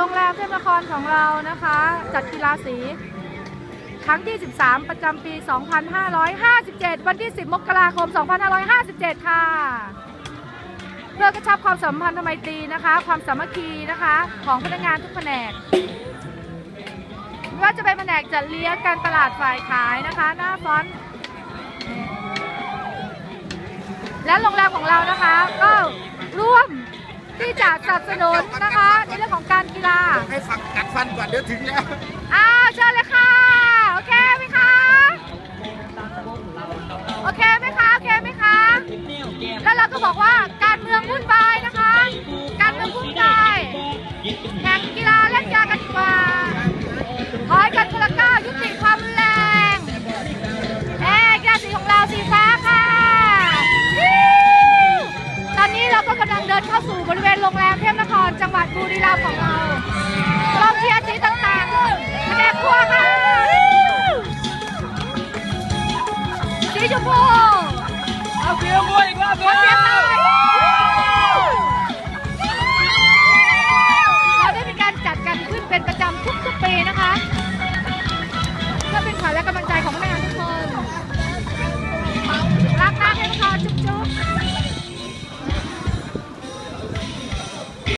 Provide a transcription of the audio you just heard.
รงแรมเทพนครของเรานะคะ จัดกีฬาสีครั้งที่ 13 ประจำปี 2557 วันที่ 10 มกราคม 2557 ค่ะ เพื่อกระชับความสัมพันธ์ทไมตรีนะคะ ความสามัคคีนะคะ ของพนักงานทุกแผนกไม่ว่าจะเป็นแผนกจัดเลี้ยงการตลาดฝ่ายขายนะคะ หน้าฟอนต์และโรงแรมของเรานะคะ ก็ร่วมที่จะสนับสนุนนะคะ ในเรื่องของการกีฬา แข่งกีฬาเล่นยากันดีกว่าถอยกันคนละก้าวยุติความรุนแรงเอ๊กีฬาสีของเราสีฟ้าค่ะ ตอนนี้เราก็กำลังเดินเข้าสู่บริเวณโรงแรมเทพนครจังหวัดบุรีรัมย์ของเรากองเชียร์สีต่างๆแผนกครัวค่ะสีชมพูเอาเสียงมว